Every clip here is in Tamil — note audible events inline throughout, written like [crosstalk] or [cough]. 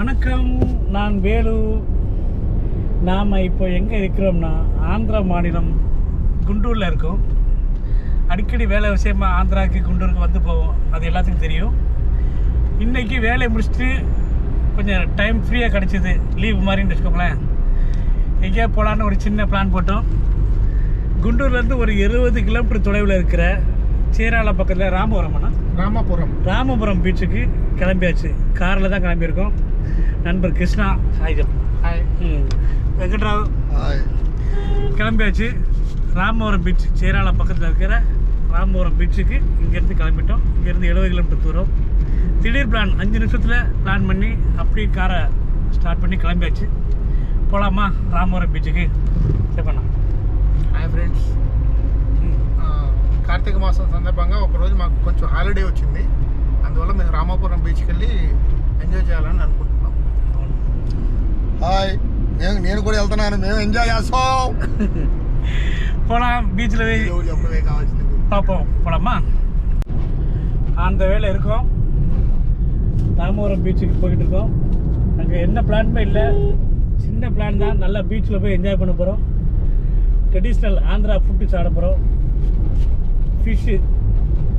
வணக்கம் நான் வேலு. நாம் இப்போ எங்கே இருக்கிறோம்னா ஆந்திரா மாநிலம் குண்டூரில் இருக்கோம். அடிக்கடி வேலை விஷயமா ஆந்திராவுக்கு குண்டூருக்கு வந்து போவோம். அது எல்லாத்துக்கும் தெரியும். இன்றைக்கி வேலையை முடிச்சுட்டு கொஞ்சம் டைம் ஃப்ரீயாக கிடச்சிது. லீவ் மாதிரின்னு வச்சுக்கோங்களேன். எங்கேயா போகலான்னு ஒரு சின்ன பிளான் போட்டோம். குண்டூர்லேருந்து ஒரு இருபது கிலோமீட்டர் தொலைவில் இருக்கிற சீராள பக்கத்தில் ராமபுரம்னா ராமபுரம். ராமபுரம் பீச்சுக்கு கிளம்பியாச்சு. காரில் தான் கிளம்பியிருக்கோம். நண்பர் கிருஷ்ணா சாய்ஜம் ஹாய் ம் வெங்கட்ராவ் ஹாய் கிளம்பியாச்சு ராமபுரம் பீச் சேராள பக்கத்தில் இருக்கிற ராமபுரம் பீச்சுக்கு இங்கேருந்து கிளம்பிட்டோம் இங்கேருந்து எழுபது கிலோமீட்டர் தூரம் திடீர் பிளான் அஞ்சு நிமிஷத்தில் பிளான் பண்ணி அப்படியே காரை ஸ்டார்ட் பண்ணி கிளம்பியாச்சு போகலாமா ராமபுரம் பீச்சுக்கு சரி பண்ணலாம் హాయ్ ఫ్రెండ్స్ కార్తీక మాసం సందర్భంగా ఒకరోజు మాకు కొంచెం హాలిడే వచ్చింది అందువల్ల మేము రామాపురం బీచ్కి వెళ్ళి ఎంజాయ్ చేయాలని అనుకుంటున్నాం హాయ్ నేను నేను కూడా వెళ్తున్నాను మేము ఎంజాయ్ చేస్తాం போகலாம் பீச்சில் போய் ఎవరు చెప్పడమే కావాల్సింది பார்ப்போம் போலாமா அந்த வேலை இருக்கோம் ராமபுரம் பீச்சுக்கு போயிட்டு இருக்கோம் அங்கே என்ன பிளானுமே இல்லை சின்ன பிளான் தான் நல்லா பீச்சில் போய் என்ஜாய் பண்ண போகிறோம் ட்ரெடிஷ்னல் ஆந்திரா ஃபுட்டு சாப்பிட போகிறோம் ஃபிஷ்ஷு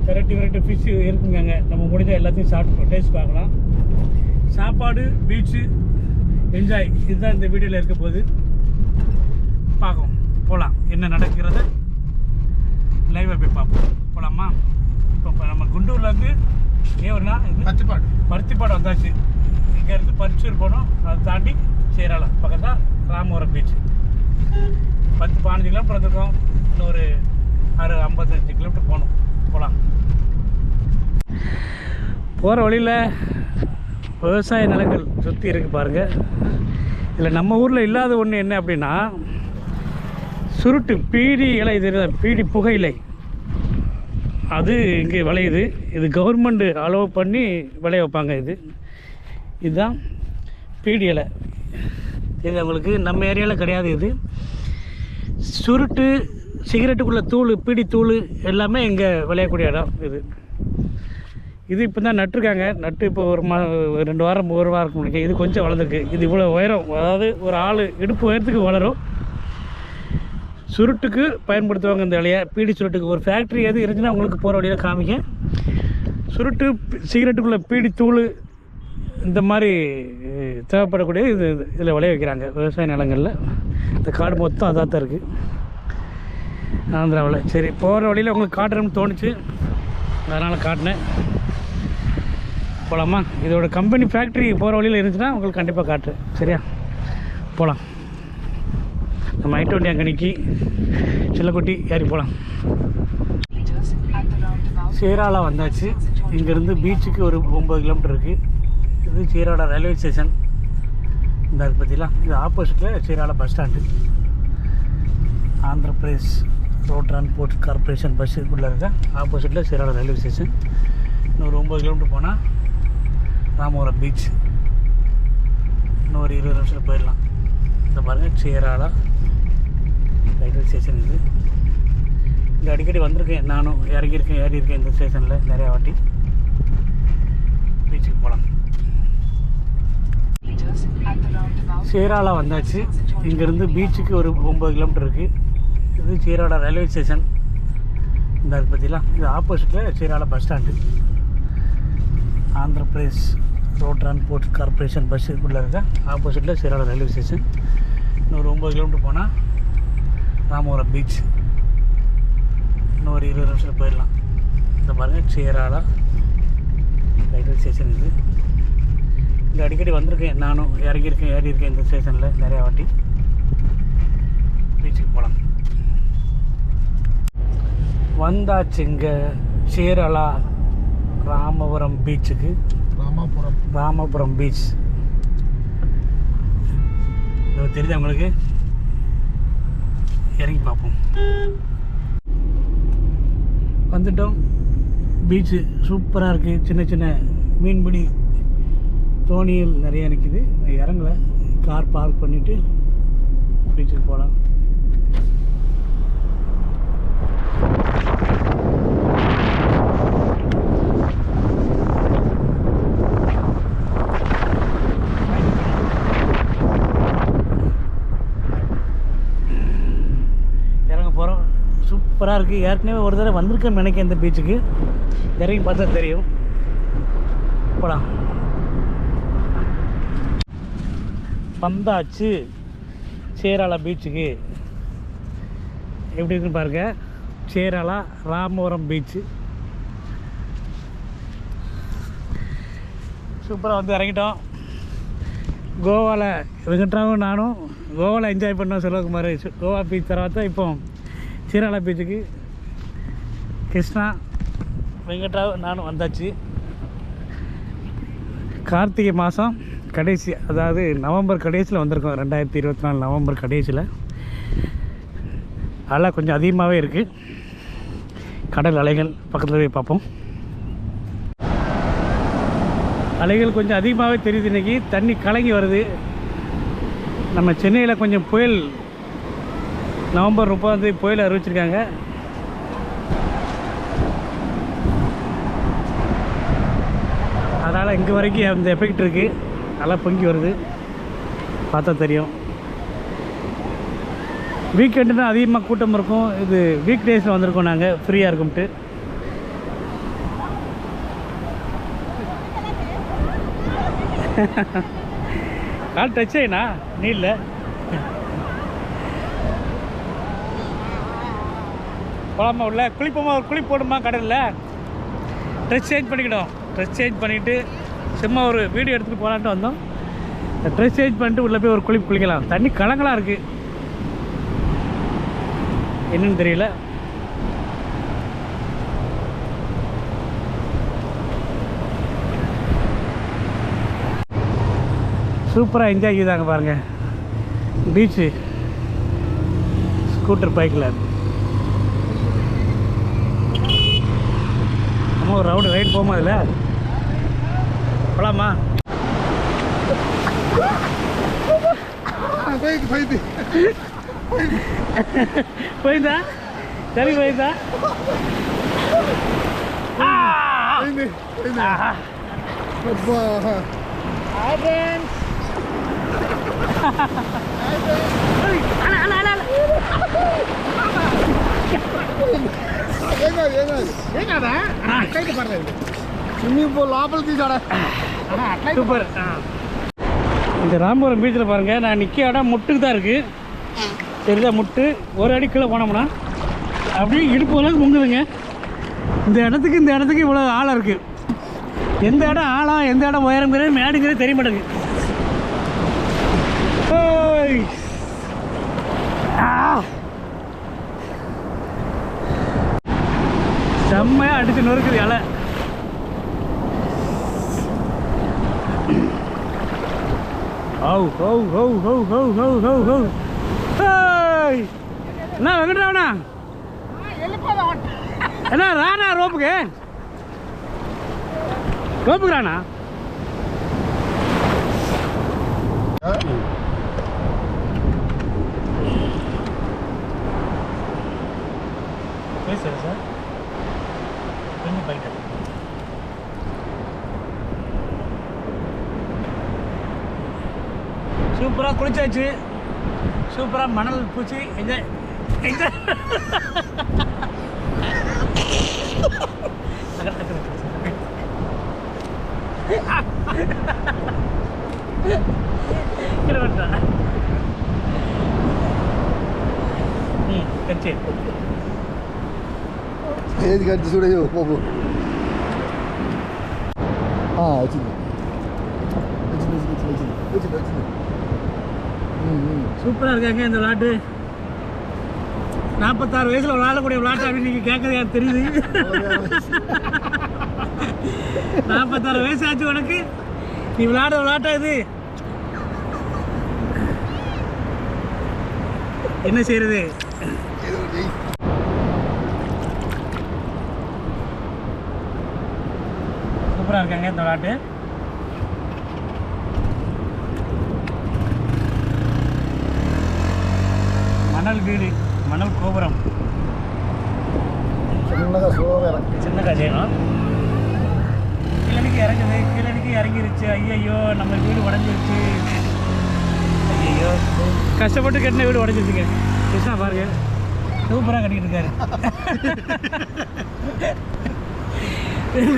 வெரைட்டி வெரைட்டி ஃபிஷ்ஷு இருக்குங்க அங்கே நம்ம முடிஞ்ச எல்லாத்தையும் சாப்பிட்டு டேஸ்ட் பார்க்கலாம் சாப்பாடு பீச்சு என்ஜாய் இதுதான் இந்த வீடியோவில் இருக்க போது. பார்க்கும் போகலாம் என்ன நடக்கிறத? லைவாக போய் பார்ப்போம். போகலாமா இப்போ நம்ம குண்டூர்லேருந்து ஏன்னா பருத்திப்பாடு. பருத்திப்பாடு வந்தாச்சு. இங்கேருந்து பரிச்சூர் போனோம். அதை தாண்டி சேராளா பக்கத்தான் ராமவரம் பீச் பத்து பதினஞ்சு கிலோமீட்டர் வந்திருக்கோம். இன்னும் ஒரு ஆறு ஐம்பத்தஞ்சு கிலோமீட்டர் போகணும் போகலாம் போகிற வழியில் விவசாய நிலங்கள் சுற்றி இருக்குது பாருங்கள் இதில் நம்ம ஊரில் இல்லாத ஒன்று என்ன அப்படின்னா சுருட்டு பீடி இலை தெரியுதா பீடி புகையிலை அது இங்கே விளையுது. இது கவர்மெண்ட் அலோவ் பண்ணி விளைய வைப்பாங்க இது. இதுதான் பீடி இலை. இது உங்களுக்கு நம்ம ஏரியாவில் கிடையாது இது. சுருட்டு சிகரெட்டுக்குள்ளே தூள் பீடி தூள் எல்லாமே இங்கே விளையக்கூடிய இடம் இது. இது இப்போ தான் நட்டுருக்காங்க. நட்டு இப்போ ஒரு மா ரெண்டு வாரம் ஒரு வாரம் முடிக்க இது கொஞ்சம் வளர்ந்துருக்கு. இது இவ்வளோ உயரம். அதாவது ஒரு ஆள் இடுப்பு உயரத்துக்கு வளரும். சுருட்டுக்கு பயன்படுத்துவாங்க இந்த இலையை. பீடி சுருட்டுக்கு. ஒரு ஃபேக்ட்ரி எது இருந்துச்சுன்னா உங்களுக்கு போகிற வழியில் காமிக்க சுருட்டு சிகரெட்டுக்குள்ளே பீடி தூள் இந்த மாதிரி தேவைப்படக்கூடிய இது இதில் விளைய வைக்கிறாங்க. விவசாய நிலங்களில். இந்த காடு மொத்தம் அதாக தான் இருக்குது ஆந்திராவில். சரி போகிற வழியில் உங்களுக்கு காட்டுறோம்னு தோணுச்சு. அதனால் காட்டினேன். போகலாமா இதோட கம்பெனி ஃபேக்ட்ரி போகிற வழியில் இருந்துச்சுன்னா உங்களுக்கு கண்டிப்பாக காட்டுறேன் சரியா? போகலாம் நம்ம ஐ டுவெண்ட்டி அங்கே நிற்கி சில்லக்குட்டி ஏறி போகலாம் சீராளா வந்தாச்சு. இங்கேருந்து பீச்சுக்கு ஒரு ஒம்பது கிலோமீட்டர் இருக்குது இது சீராளா ரயில்வே ஸ்டேஷன் இந்த அது பற்றிலாம் இது ஆப்போசிட்டில் Chirala bus stand Andhra Pradesh road transport corporation bus உள்ள இருக்க. ஆப்போசிட்டில் சீராளா ரயில்வே ஸ்டேஷன் இன்னொரு ஒம்பது கிலோமீட்டர் போனால் ராமபுரம் பீச் இன்னும் ஒரு இருபது நிமிஷத்தில் போயிடலாம். இந்த பாருங்கள் சீராளா ரயில்வே ஸ்டேஷன் இது. இங்கே அடிக்கடி வந்திருக்கேன் நானும் இறங்கியிருக்கேன் ஏறி இருக்கேன் இந்த ஸ்டேஷனில் நிறையா வாட்டி. பீச்சுக்கு போகலாம் சீராளா வந்தாச்சு. இங்கேருந்து பீச்சுக்கு ஒரு ஒம்பது கிலோமீட்டர் இருக்குது இது சீராடா ரயில்வே ஸ்டேஷன் இந்த அது பற்றிலாம் இது ஆப்போசிட்டில் Chirala bus stand Andhra Pradesh road transport corporation bus உள்ள இருக்க ஆப்போசிட்டில் சீராள ரயில்வே ஸ்டேஷன் இன்னொரு ஒம்பது கிலோமீட்டர் போனால் ராமபுரம் பீச் இன்னொரு இருபது நிமிஷத்தில் போயிடலாம். இந்த பாருங்கள் சீராளா ரயில்வே ஸ்டேஷன் இது. இங்கே அடிக்கடி வந்திருக்கேன். நானும் இறங்கியிருக்கேன் ஏறி இருக்கேன் இந்த ஸ்டேஷனில் நிறையா வாட்டி. பீச்சுக்கு போகலாம் வந்தாச்சு இங்கே சீராளா ராமபுரம் பீச்சுக்கு. ராமபுரம். ராமபுரம் பீச். தெரியுது உங்களுக்கு? இறங்கி பார்ப்போம். வந்துட்டோம். பீச்சு சூப்பராக இருக்குது சின்ன சின்ன மீன்பிடி தோணிகள் நிறையா நிற்கிது இறங்கலை. கார் பார்க் பண்ணிவிட்டு பீச்சுக்கு போகலாம். சூப்பராக இருக்குது ஏற்கனவே ஒரு தடவை வந்திருக்கேன்னு நினைக்கிறேன் இந்த பீச்சுக்கு இறங்கி பார்த்தா தெரியும். போலாம். பந்தாச்சு சேராளா பீச்சுக்கு எப்படி இருக்குன்னு பாருங்க. சேராளா ராமவரம் பீச்சு சூப்பராக வந்து இறங்கிட்டோம். கோவாவில் వెంకట్రావు நானும் கோவாவில் என்ஜாய் పడినా సెలవుకు கோவா பீச் బీచ్ இப்போது சீரால பீச்சுக்கு கிருஷ்ணா வெங்கட்ராவ் நானும் வந்தாச்சு. கார்த்திகை மாதம் கடைசி அதாவது நவம்பர் கடைசியில் வந்திருக்கோம். ரெண்டாயிரத்தி இருபத்தி நாலு நவம்பர் கடைசியில். அலை கொஞ்சம் அதிகமாகவே இருக்குது கடல் அலைகள் பக்கத்தில் போய் பார்ப்போம். அலைகள் கொஞ்சம் அதிகமாகவே தெரியுது இன்றைக்கி தண்ணி கலங்கி வருது. நம்ம சென்னையில் கொஞ்சம் புயல் நவம்பர் முப்பதாந்தேதி புயல் அறிவிச்சிருக்காங்க. அதனால் இங்கே வரைக்கும் அந்த எஃபெக்ட் இருக்குது நல்லா பொங்கி வருது. பார்த்தா தெரியும். வீக்கெண்டுனா அதிகமாக கூட்டம் இருக்கும். இது வீக் டேஸில் வந்திருக்கோம் நாங்கள் ஃப்ரீயாக இருக்கும்ட்டு. கால் டச் நீ இல்லை. போகாமல் உள்ள? குளிப்போமா? ஒரு குளிப் போடுமா கடலில் ட்ரெஸ் சேஞ்ச் பண்ணிக்கிட்டோம் ட்ரெஸ் சேஞ்ச் பண்ணிவிட்டு சும்மா ஒரு வீடியோ எடுத்துகிட்டு போகலான்ட்டு வந்தோம். ட்ரெஸ் சேஞ்ச் பண்ணிட்டு உள்ளே போய் ஒரு குளிப்பு குளிக்கலாம். தண்ணி கலங்களாக இருக்குது என்னன்னு தெரியல. சூப்பராக என்ஜாய் செய்தாங்க பாருங்கள் பீச்சு ஸ்கூட்டர் பைக்கில் நம்ம ஒரு ரவுண்டு ரைட் போமா அதில்? போகலாமா போயிட்டு போயிருந்தா? சரி போயிருந்தா? [laughs] அண்ணா அண்ணா அண்ணா. அப்பா Hi friends. అలా అలా అలా ఏం కాదు ఏం కాదు ఏం కాదా అట్లయితే పర్లేదు స్విమ్మింగ్ పూల్ లోపల తీసాడా అన్నా అట్లయితే சூப்பர் இந்த ராமபுரம் பீச்சில் பாருங்கள் நான் நிற்க இடம் முட்டுக்கு தான் இருக்குது சரிதா முட்டு ஒரு அடி கீழே போனோம்னா அப்படியே இடுப்பு அளவுக்கு முங்குதுங்க இந்த இடத்துக்கு இந்த இடத்துக்கு இவ்வளோ ஆழம் இருக்குது எந்த இடம் ஆழம் எந்த இடம் உயரங்கிறது மேடுங்கிறது தெரிய மாட்டேங்குது ஓய். ஆ. செம்மையாக அடித்து நொறுக்குது இலை. ஹவு ஹவு ஹவு ஹவு ஹவு ஹவு ஹவு ஹவு. ஹேய் என்ன அண்ணா என்ன ராணா ரோப்புக்கு. ரோப்புக்கு ராணா. சூப்பராக குளிச்சாச்சு. சூப்பராக மணல் பூச்சி. என்ஜாய் என்ஜாய் ஏது கட்டு சுடையோ போபோ ஆ வச்சுக்கோ வச்சுக்கோ வச்சுக்கோ வச்சுக்கோ சூப்பராக இருக்காங்க இந்த விளாட்டு. நாற்பத்தாறு வயசில் விளாடக்கூடிய விளாட்டு அப்படின்னு நீங்கள் கேட்குறது எனக்கு தெரியுது? நாற்பத்தாறு வயசு ஆச்சு உனக்கு. நீ விளாட விளாட்டா இது? என்ன செய்யறது சூப்பராக இருக்காங்க இந்த விளாட்டு. மணல் வீடு மணல் கோபுரம் சின்னதாக ஸ்லோவாக செய்யணும் கீழடிக்கு இறங்குது கீழடிக்கு இறங்கிருச்சு. ஐயையோ நம்ம வீடு உடஞ்சிருச்சு. ஐயையோ. கஷ்டப்பட்டு கட்டின வீடு உடஞ்சிருச்சுங்க. கிருஷ்ணா பாருங்க. சூப்பராக கட்டிக்கிட்டு இருக்காரு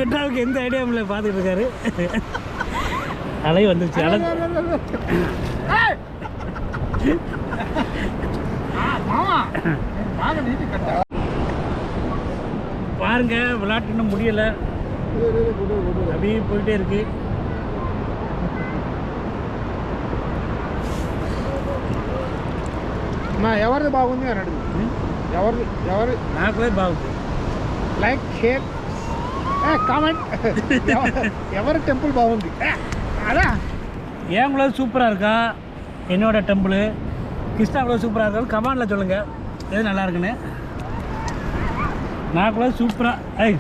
கட்டாவுக்கு எந்த ஐடியாவும் இல்லை பார்த்துட்டு இருக்காரு அலை வந்துருச்சு அலை. பாருங்க விளையாட்டு இன்னும் முடியலை அப்படியே போயிட்டே இருக்கு మా ఎవరిది బాగుంది అని అడుగు ఎవరిది ఎవరి నాకులే బాగుంది లైక్ షేర్ కామెంట్ ఎవరి టెంపుల్ బాగుంది ఏ, అదా ஏன் கூட சூப்பராக இருக்கா என்னோட டெம்பிள் கிருஷ்ணா கூட சூப்பராக இருக்கா கமாண்டில் சொல்லுங்கள் எது நல்லா இருக்குன்னு நான் கூட சூப்பராக ஐ.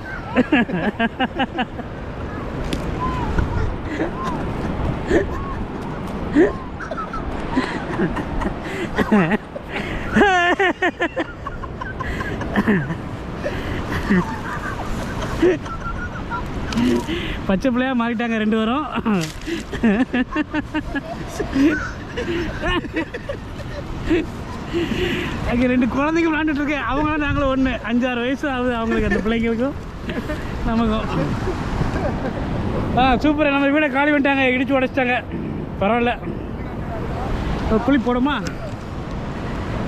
பச்சை பிள்ளையா மாறிட்டாங்க ரெண்டு பேரும். அங்கே ரெண்டு குழந்தைங்க விளாண்டுட்டு இருக்கேன். அவங்களும் நாங்களும் ஒன்று அஞ்சாறு வயசு ஆகுது அவங்களுக்கு அந்த பிள்ளைங்களுக்கும். நமக்கும். ஆ சூப்பர் நம்ம வீடை காலி பண்ணிட்டாங்க. இடிச்சு உடைச்சிட்டாங்க. பரவாயில்ல. ஒரு குழி போடுமா?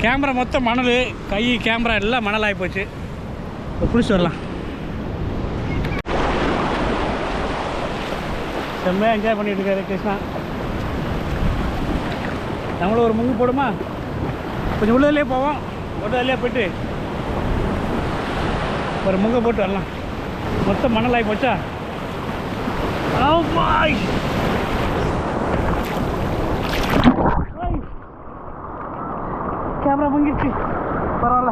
கேமரா மொத்தம் மணல் கை கேமரா எல்லாம் மணல் ஆகி போச்சு. ஒரு குளிச்சு வரலாம். செம்மையாக என்ஜாய் பண்ணிட்டு இருக்காரு கிருஷ்ணா. நம்மளும் ஒரு முங்கு போடுமா? கொஞ்சம் உள்ளதுலேயே போவோம். உள்ளதுலேயே போயிட்டு ஒரு முங்க போட்டு வரலாம். மொத்தம் மணலாகி போச்சா? ஆமாய் கேமரா முங்கிடுச்சு பரவாயில்ல.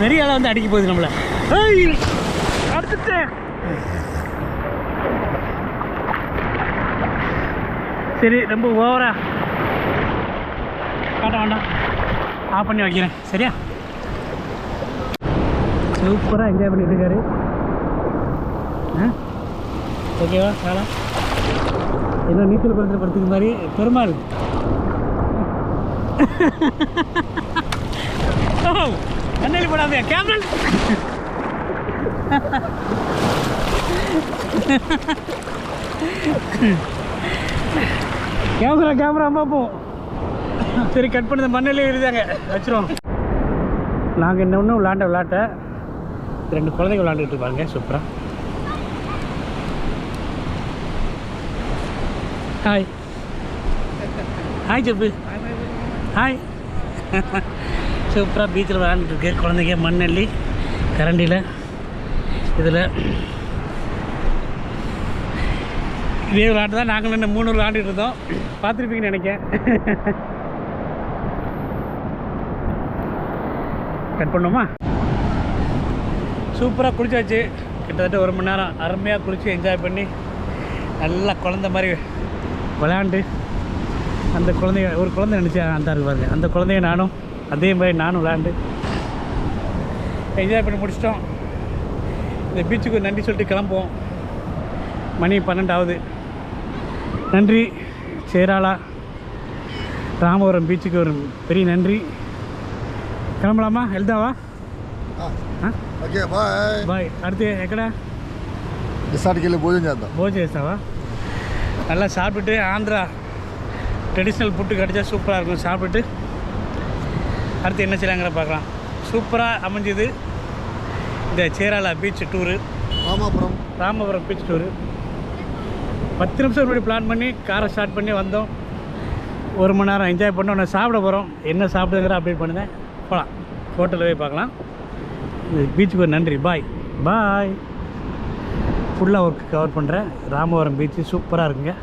பெரிய ஆளை வந்து அடிக்க போகுது நம்மளை. ஏய்! அடுத்துட்டேன் சரி ரொம்ப ஓவரா. வேண்டாம் வேண்டாம். ஆஃப் பண்ணி வைக்கிறேன். சரியா? சூப்பராக என்ஜாய் பண்ணிட்டு இருக்காரு. ஆ? ஓகேவா காலம் ஏதோ நீச்சல் குளத்தில் படுத்துக்க மாதிரி பெருமாள். ஓ கண்ணாடி போடாதே கேமரா கேமரா கேமரா பார்ப்போம் சரி கட் பண்ணது மண்ணிலே இருந்தாங்க வச்சிரும் நாங்கள் இன்னும் விளாண்ட விளாட்ட ரெண்டு குழந்தைங்க விளாண்டுட்டு இருப்பாங்க சூப்பராக ஹாய் ஹாய் ஜப்பு ஹாய் சூப்பராக பீச்சில் விளாண்டுட்டு இருக்கு குழந்தைங்க மண்ணள்ளி கரண்டியில் இதில். இதே விளாட்டு தான் நாங்களும் இன்னும் மூணு விளாண்டுட்டு இருந்தோம். பார்த்துருப்பீங்கன்னு நினைக்கிறேன். கட் பண்ணுமா? சூப்பராக குளிச்சாச்சு. கிட்டத்தட்ட ஒரு மணி நேரம் அருமையாக குளித்து என்ஜாய் பண்ணி நல்லா குழந்த மாதிரி விளையாண்டு அந்த குழந்தைய ஒரு குழந்தை நினச்சி அந்த இருக்கு பாருங்க அந்த குழந்தைய நானும் அதே மாதிரி நானும் விளையாண்டு என்ஜாய் பண்ணி முடிச்சிட்டோம். இந்த பீச்சுக்கு நன்றி சொல்லிட்டு கிளம்புவோம். மணி பன்னெண்டாவது. நன்றி சேராளா. ராமபுரம் பீச்சுக்கு ஒரு பெரிய நன்றி. கிளம்பலாமா எழுதாவா ఆ? ఓకే బాయ్ బాయ్ அடுத்து ఎక్కడ రిసార్ట్కి వెళ్ళి భోజనం చేద్దాం భోజనం చేస్తావా நல்லா சாப்பிட்டுட்டு ஆந்திரா ட்ரெடிஷ்னல் ஃபுட்டு கிடச்சா சூப்பராக இருக்கும் சாப்பிட்டுட்டு அடுத்து என்ன செய்யலாங்கிற பார்க்கலாம் சூப்பராக அமைஞ்சுது இந்த சேராலா beach tour Ramapuram Ramapuram beach tour பத்து நிமிஷம் முன்னாடி பிளான் பண்ணி காரை ஸ்டார்ட் பண்ணி வந்தோம் ஒரு மணி நேரம் என்ஜாய் பண்ணோம் நான் சாப்பிட போகிறோம் என்ன சாப்பிடுங்கிற அப்டேட் பண்ணுதேன் போகலாம். ஹோட்டலில் போய் பார்க்கலாம். பீச்சுக்கு ஒரு நன்றி. பாய் பாய் ஃபுல்லாக ஒர்க் கவர் பண்ணுறேன் ராமவரம் பீச்சு சூப்பராக இருக்குங்க.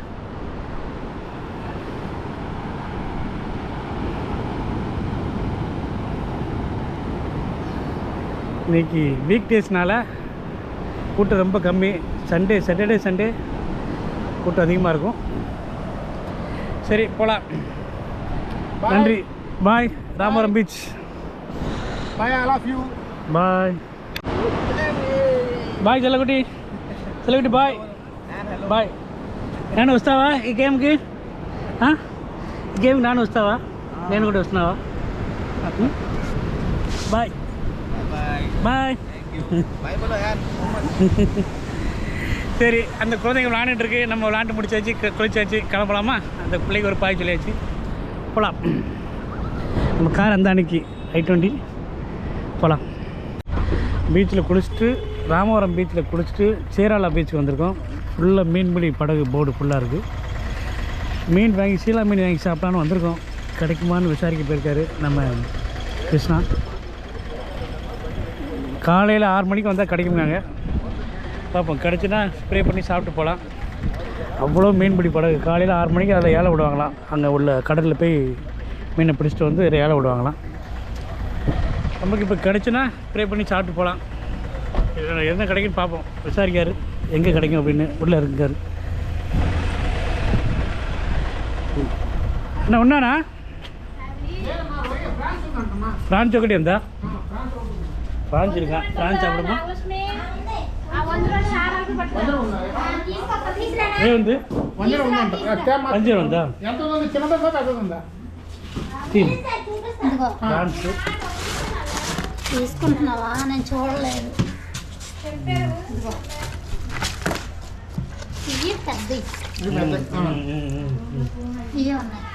இன்னைக்கு வீக் டேஸ்னால கூட்டம் ரொம்ப கம்மி. சண்டே சாட்டர்டே சண்டே கூட்டம் அதிகமாக இருக்கும். சரி போகலாம் நன்றி. Bye Ramavaram beach Bye I love you bye bye చెల్లగుటి చెల్లగుటి బాయ్ బాయ్ నేను వస్తావా ఈ గేమ్కి ఆ? ఈ గేమ్కి నాన్న వస్తావా నేను కూడా వస్తున్నావా బాయ్ பாய் சரி அந்த குழந்தைங்க விளாண்டுட்டு இருக்கு நம்ம விளாண்டு முடிச்சாச்சு கு- குளிச்சாச்சு கிளம்பலாமா அந்த பிள்ளைக்கு ஒரு பாய் சொல்லியாச்சு போகலாம் நம்ம கார் அந்த அன்னைக்கு ஐ டுவெண்ட்டி போகலாம். பீச்சில் குளிச்சுட்டு ராமவரம் பீச்சில் குளிச்சுட்டு சேராலா பீச்சுக்கு வந்திருக்கோம். ஃபுல்லாக மீன்பிடி படகு போர்டு ஃபுல்லாக இருக்குது மீன் வாங்கி சீலா மீன் வாங்கி சாப்பிட்லான்னு வந்திருக்கோம். கிடைக்குமான்னு விசாரிக்க போயிருக்காரு நம்ம கிருஷ்ணா. காலையில் ஆறு மணிக்கு வந்தால் கிடைக்குமாங்க பார்ப்போம் கிடச்சுன்னா ஸ்ப்ரே பண்ணி சாப்பிட்டு போகலாம். அவ்வளோ மீன்பிடி படகு. காலையில் ஆறு மணிக்கு அதில் ஏழை விடுவாங்களாம். அங்கே உள்ள கடலில் போய் மீனை பிடிச்சிட்டு வந்து ஏழை விடுவாங்களாம். நமக்கு இப்போ கிடச்சுன்னா ஸ்ப்ரே பண்ணி சாப்பிட்டு போகலாம் இதுல என்ன கிடைக்குன்னு பார்ப்போம் விசாரிக்காரு எங்கே கிடைக்கும் அப்படின்னு உள்ளே இருக்காரு என்ன ஒன்றாண்ணா ప్రాన్స్ ఒకటి ఎంత ప్రాన్స్ ఇరుకా ప్రాన్స్ అప్పుడమ్మా ఏముంది వంజరం ఉందంట ఆ, తేమ. పంజరం ఉందా ఎంత ఉంది చిన్నదా పెద్దది ఉందా తీన్ ఇదిగో ప్రాన్స్ తీసుకుంటున్నావా? నేను చూడలేదు. ఇవి పెద్ద. ఇవి ఉన్నాయి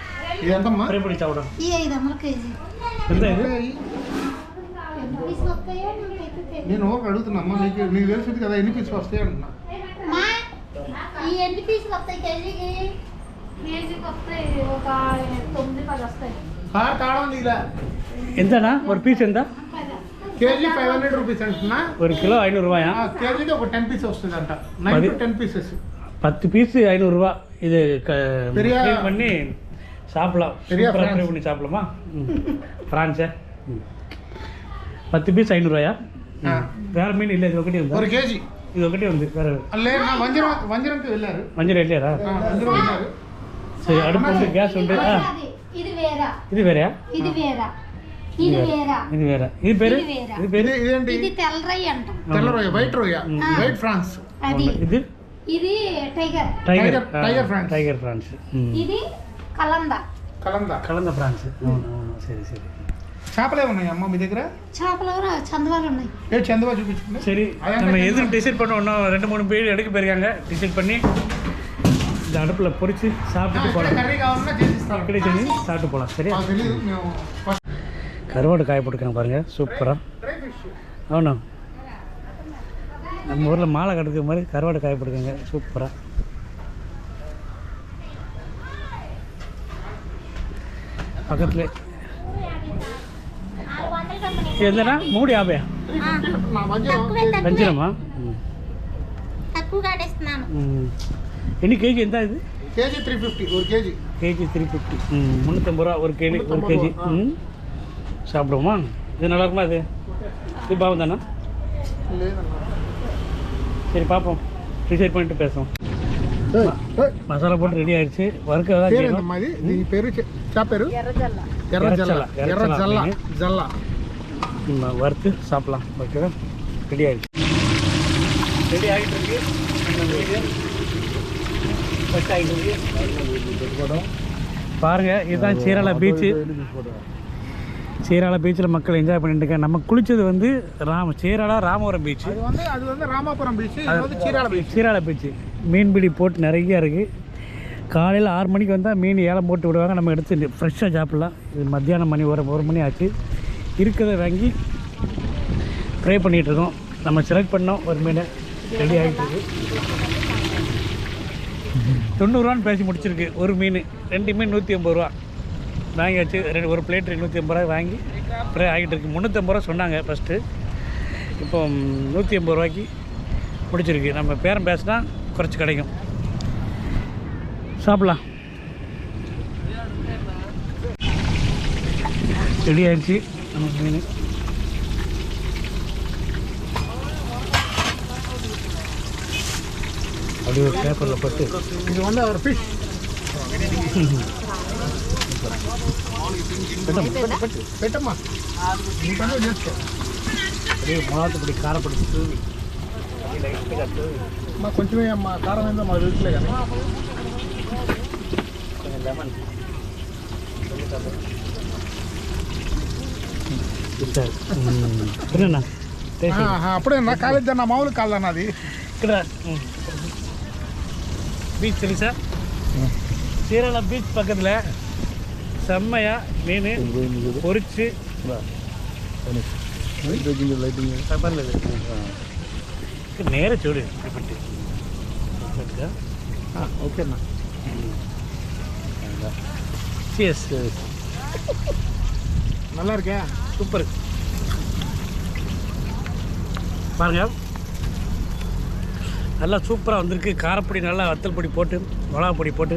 ఈ ఐదు వందల కేజీ. నేను అడుగుతున్నా నీకు నీకు తెలిసింది కదా ఎన్ని పీసులు వస్తాయి అంటున్నా. మా, ఈ ఎన్ని పీసులు వస్తాయి కేజీకి? కేజీకి వస్తాయి ఒక తొమ్మిది పది వస్తాయి. ఎంతనా? ఒక పీస్ ఎంత? కేజీ ఫైవ్ హండ్రెడ్ రూపీస్ అంటున్నా ஒரு கிலோ ஐநூறுரூவாயா ఆ, కేజీకి ఒక టెన్ పీస్ వస్తుంది అంట నైన్ పది- టు టెన్ పీసెస్ பத்து பீஸு ஐநூறுரூவா இது க பெரிய- clean பண்ணி சாப்பிடலாம் பெரிய சூப்பராக France. ஃப்ரை பண்ணி சாப்பிடலாமா ம் ஃப்ரான்ஸே ம் பத்து பீஸ் ஐநூறுரூவாயா ఆ. வேறு மீன் இல்லை இது ఒకటి ఉందా ఒక కేజీ ఇది ఒకటి ఉంది வேறு లేదు నా వంజరం వంజరంకి వెళ్ళారు மஞ்சள் இல்லையாரா ఆ, వంజరం వెళ్ళారు சரி அடுப்பு உண்டு கேஸ் உண்டு ஆ అది, ఇది వేరా இது வேறையா ఇది వేరా ఇది వేరా இது வேற ఇది పేరు ఇది వేరా. ఇది పేరు ఇది ఇదేంటి ఇది తెల్ల రై అంటాం తెల్ల రొయ్య వైట్ రొయ్య వైట్ ఫ్రాన్స్ అది ఇది ఇది tiger tiger Tiger- Tiger France. Tiger France ம். ఇది కలంద కలంద కలంద ఫ్రాన్స్ అవును అవును సరే సరే చేపలే ఉన్నాయి అమ్మ మీ దగ్గర చేపలు చందవాలు ఉన్నాయి ఏ చందవా చూపించండి சரி அதான் நம்ம கேட்டேன். எதுவும் டிசைட் பண்ண இன்னும் ரெண்டு மூணு பேர் எடுக்க போயிருக்காங்க டிசைட் பண்ணி இந்த அடுப்பில் பொரிச்சு சாப்பிட்டுட்டு ఇక్కడ போகலாம் కర్రీ కావాలన్నా చేసిస్తాను இக்கடி செஞ்சு சாப்பிட்டு போகலாம் சரியா கருவாடு காய போட்டுருக்காங்க பாருங்கள் சூப்பராக డ్రై ఫిష్ అవును நம்ம ஊரில் மாலை கட்டுக்கிற மாதிரி கருவாடு காய போட்டுருக்காங்க சூப்பராக பக்கத்தில் எந்தனா மூடி ஆபே మా వంజరం வஞ்சிரமா తక్కువగా ఆడేస్తున్నాను ఎన్ని కేజీ ఎంత ఇది కేజీ త్రీ ఫిఫ్టీ ஒரு కేజీ கேஜி த்ரீ ஃபிஃப்டி ம் முந்நூற்றம்பது ரூபா ஒரு கேஜி ஒரு கேஜி ம் சாப்பிடுவோமா? இது நல்லா இருக்குமா இது? இது பாவம் தானா? சரி பார்ப்போம் டிசைட் பண்ணிட்டு பேசுவோம். மசாலா போட்டு ரெடி ஆயிடுச்சு. வறுக்க ஏதாவது செய்யணும். பேரு சா பேரு? எர்ரஜல்லா எர்ரஜல்லா ஜல்லா. வறுத்து சாப்பிடலாம். ஓகேவா ரெடி ஆயிடுச்சு. ரெடி ஆகிட்டு இருக்கு ஃபஸ்ட் ஆகிட்டு இருக்கு பாருங்கள் இதுதான் சீரலா பீச்சு சீராளா பீச்சில் மக்கள் என்ஜாய் பண்ணிட்டு இருக்காங்க நம்ம குளிச்சது வந்து ராம சீராளா ராமவரம் பீச்சு அது வந்து அது வந்து ராமாபுரம் பீச் இது வந்து சீரால பீச் சீராளா பீச்சு மீன்பிடி போட்டு நிறைய இருக்குது காலையில் ஆறு மணிக்கு வந்தால் மீன் ஏலம் போட்டு விடுவாங்க. நம்ம எடுத்து ஃப்ரெஷ்ஷாக சாப்பிட்லாம். இது மத்தியானம் மணி ஒரு ஒரு மணி ஆச்சு. இருக்கிறத வாங்கி ஃப்ரை பண்ணிகிட்ருக்கோம் நம்ம செலக்ட் பண்ணோம். ஒரு மீன் ரெடி ஆகிட்டு தொண்ணூறுரூவான்னு பேசி முடிச்சிருக்கு. ஒரு மீன். ரெண்டு மீன் நூற்றி ஐம்பது ரூபா. வாங்கியாச்சு ரெண்டு ஒரு பிளேட் நூற்றி ஐம்பது ரூபாய் வாங்கி ஃப்ரை ஆகிட்டு இருக்கு. முந்நூற்றம்பது ரூபா சொன்னாங்க ஃபஸ்ட்டு இப்போ நூற்றி ஐம்பது ரூபாய்க்கு பிடிச்சிருக்கு நம்ம பேரம் பேசினா குறைச்சி கிடைக்கும். சாப்பிட்லாம். ரெடி ஆயிடுச்சு. நம்ம மீன். அப்படி ஒரு பேப்பரில் போட்டு. ఇది வந்து அவர் ஃபிஷ் [laughs] పెట్టమ్మా నీ పని చేసుకో அப்படியே மிளகாத்தப்படி காரப்படி தூவி அப்படியே லைட்டு கட்டு మా కొంచెమే అమ్మా కారం ఏందో మాకు తెలుసులే కానీ கொஞ்சம் லெமன் సరే తిన్నా అప్పుడే నా కాలేజ్ అన్న మామూలు కాలేదన్న అది ఇక్కడ பீச் தெரியுசா சீரள பீச் பக்கத்தில் செம்மையா மீன் பொரிச்சு పర్లేదు నేరే చూడు ఇప్పుడు ఓకే అన్న சியஸ் நல்லா இருக்கே சூப்பர் பாருங்க நல்லா சூப்பராக வந்திருக்கு காரப்பொடி நல்லா வத்தல் பொடி போட்டு மிளகா பொடி போட்டு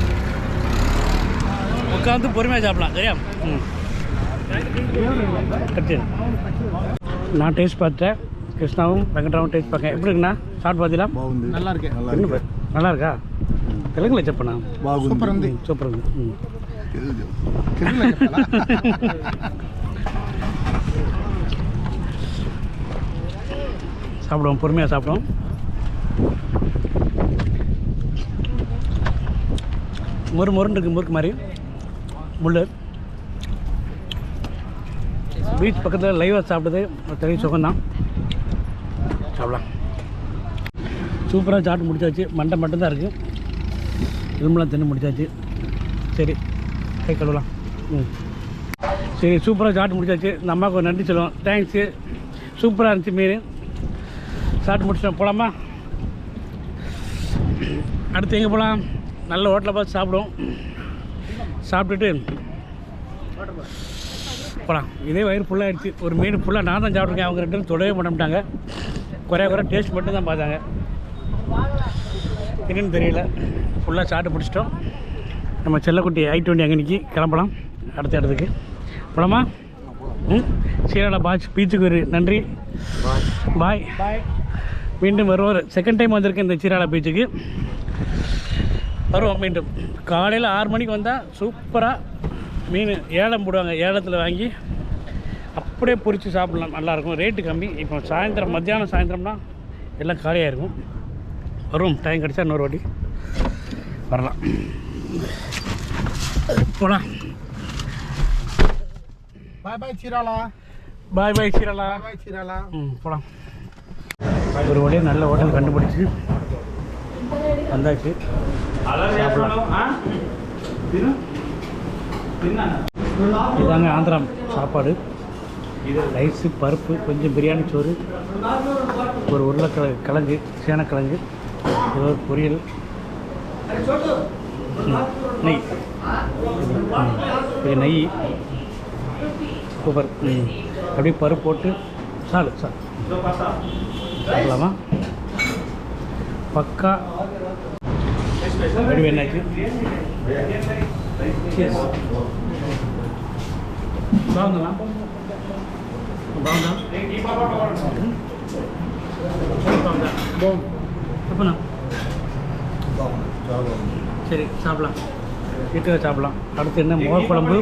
உட்காந்து பொறுமையாக சாப்பிடலாம் சரியா ம் கட்டு நான் டேஸ்ட் பார்த்தேன் கிருஷ்ணாவும் வெங்கட்ராவும் டேஸ்ட் பார்த்தேன் எப்படி இருக்குண்ணா சாப்பிட்டு பார்த்தீங்களா బాగుంది நல்லா இருக்கே இன்னும் பே- நல்லா இருக்கா தெலுங்குல చెప్పనా బాగుంది సూపర్ ఉంది சூப்பர் ఉంది ம். తెలుగు. తెలుగులో చెప్పాలా? சாப்பிடுவோம் பொறுமையாக சாப்பிடுவோம் மொறு மொறுன்னு இருக்கு முறுக்கு மாதிரி முள் பீச் பக்கத்தில் லைவாக சாப்பிட்டது ஒரு தனி சுகம்தான். சாப்பிடலாம். சூப்பராக சாப்பிட்டு முடிச்சாச்சு. மண்டை மட்டும்தான் இருக்குது இரும்பெல்லாம் தின்னு முடிச்சாச்சு. சரி கை கழுவலாம். ம். சரி சூப்பராக சாப்பிட்டு முடிச்சாச்சு. இந்த அம்மாவுக்கு ஒரு நன்றி சொல்லுவோம். தேங்க்ஸு சூப்பராக இருந்துச்சு மீன். சாப்பிட்டு முடிச்சிட்டோம். போகலாமா அடுத்து எங்கே போகலாம் நல்ல ஹோட்டலில் பார்த்து சாப்பிடுவோம். சாப்பிட்டுட்டு போகலாம் இதே வயிறு ஃபுல்லாகிடுச்சு ஒரு மீன் ஃபுல்லாக நான் தான் சாப்பிட்ருக்கேன் அவங்க ரெண்டு பேரும் தொடவே மாட்டேன்ட்டாங்க. குறைய குறை டேஸ்ட் மட்டும் தான் பார்த்தாங்க. என்னன்னு தெரியல. ஃபுல்லாக சாப்பிட்டு முடிச்சிட்டோம். நம்ம செல்லக்குட்டி ஐ டுவெண்ட்டி அங்கே நிற்கி கிளம்பலாம். அடுத்த இடத்துக்கு. போகலாமா ம்? சீராளா பாய்ச் பீச்சுக்கு ஒரு நன்றி. பாய் பாய் மீண்டும் வருவோம் செகண்ட் டைம் வந்திருக்கேன் இந்த சீராளா பீச்சுக்கு. வருவோம் மீண்டும். காலையில் ஆறு மணிக்கு வந்தால் சூப்பராக மீன் ஏலம் போடுவாங்க ஏலத்தில் வாங்கி அப்படியே பொறித்து சாப்பிட்லாம். நல்லாயிருக்கும் ரேட்டு கம்மி. இப்போ சாயந்தரம் மத்தியானம் சாயந்தரம்னா எல்லாம் காலியாக இருக்கும். வரும். டைம் கிடச்சா இன்னொரு வாட்டி வரலாம். போகலாம் பாய் பாய் சீராளா பாய் பாய் சீராளா பாய் சீராளா ம் போகலாம் ஒரு வழியாக நல்ல ஹோட்டல் கண்டுபிடிச்சி வந்தாச்சு. இதாங்க ஆந்திரா சாப்பாடு. ரைஸு பருப்பு கொஞ்சம் பிரியாணி சோறு ஒரு உருளைக்கிழங்கு கிழங்கு சேனக்கிழங்கு இது ஒரு பொரியல். நெய். கொஞ்சம் நெய். சூப்பர். அப்படியே பருப்பு போட்டு சாலு சால் சாப்பிடலாமா? பக்கா ரெடி என்னாச்சு Cheers. బాగుందా బాగుందా మ్మ్. బాగుందా బాగుంది చెప్పనా బాగుంది చాలా బాగుంది சரி சாப்பிடலாம் வீட்டில் சாப்பிடலாம் அடுத்து என்ன மோர் குழம்பு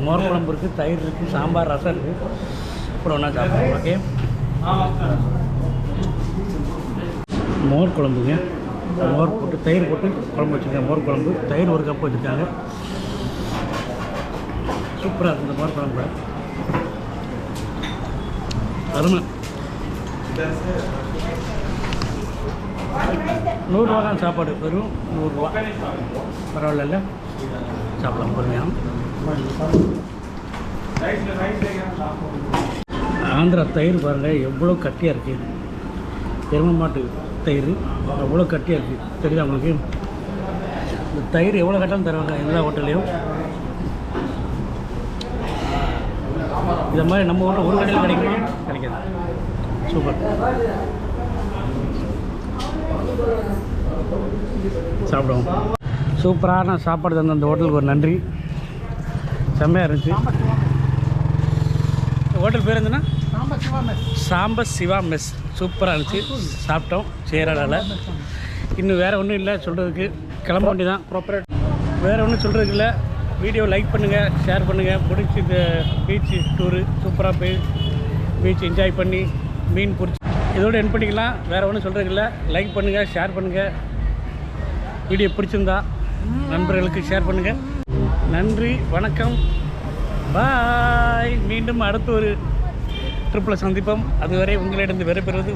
மோர் குழம்பு இருக்குது தயிர் இருக்குது சாம்பார் ரசம் இருக்குது அப்புறம் ஒன்றா சாப்பிடலாம் ஓகே மோர் குழம்புங்க மோர் போட்டு தயிர் போட்டு குழம்பு வச்சுருக்கேன். மோர் குழம்பு. தயிர் ஒரு கப் வச்சுருக்காங்க. சூப்பராக இருக்குது இந்த மோர் குழம்பு. அருமை. நூறுரூவா தான் சாப்பாடு. வெறும் நூறுரூவா. பரவாயில்ல சாப்பிடலாம். பொறுமையாக ஆந்திரா தயிர் பாருங்கள் எவ்வளோ கட்டியாக இருக்குது எருமை மாட்டு தயிர். அவ்வளோ கட்டியாக இருக்குது தெரியுதா உங்களுக்கு? இந்த தயிர் எவ்வளோ கட்டாலும் தருவாங்க எல்லா ஹோட்டல்லையும். இதை மாதிரி நம்ம ஹோட்டல் ஒரு கடையில் கிடைக்குமா? கிடைக்காது. சூப்பர். சாப்பிடுவோம். சூப்பரான சாப்பாடு தந்த அந்த ஹோட்டலுக்கு ஒரு நன்றி. செம்மையாக இருந்துச்சு. ஹோட்டல் பேர் என்னன்னா சாம்ப சிவா மெஸ். சாம்ப சிவா மெஸ் சூப்பராக இருந்துச்சு சாப்பிட்டோம் சேராடால இன்னும் வேறு ஒன்றும் இல்லை சொல்கிறதுக்கு கிளம்ப வேண்டி தான் ப்ராப்பரேட் வேறு ஒன்றும் சொல்கிறதுக்கு இல்லை. வீடியோ லைக் பண்ணுங்கள் ஷேர் பண்ணுங்கள் பிடிச்சி இந்த பீச் டூரு சூப்பராக போய் பீச் என்ஜாய் பண்ணி மீன் பிடிச்சி இதோட என் பண்ணிக்கலாம். வேறு ஒன்றும் சொல்கிறதுக்கு இல்லை. லைக் பண்ணுங்கள் ஷேர் பண்ணுங்கள் வீடியோ பிடிச்சிருந்தா நண்பர்களுக்கு ஷேர் பண்ணுங்கள் நன்றி வணக்கம். பாய் மீண்டும் அடுத்த ஒரு ட்ரிப்பில் சந்திப்போம். அதுவரை உங்களிடம் விடைபெறுவது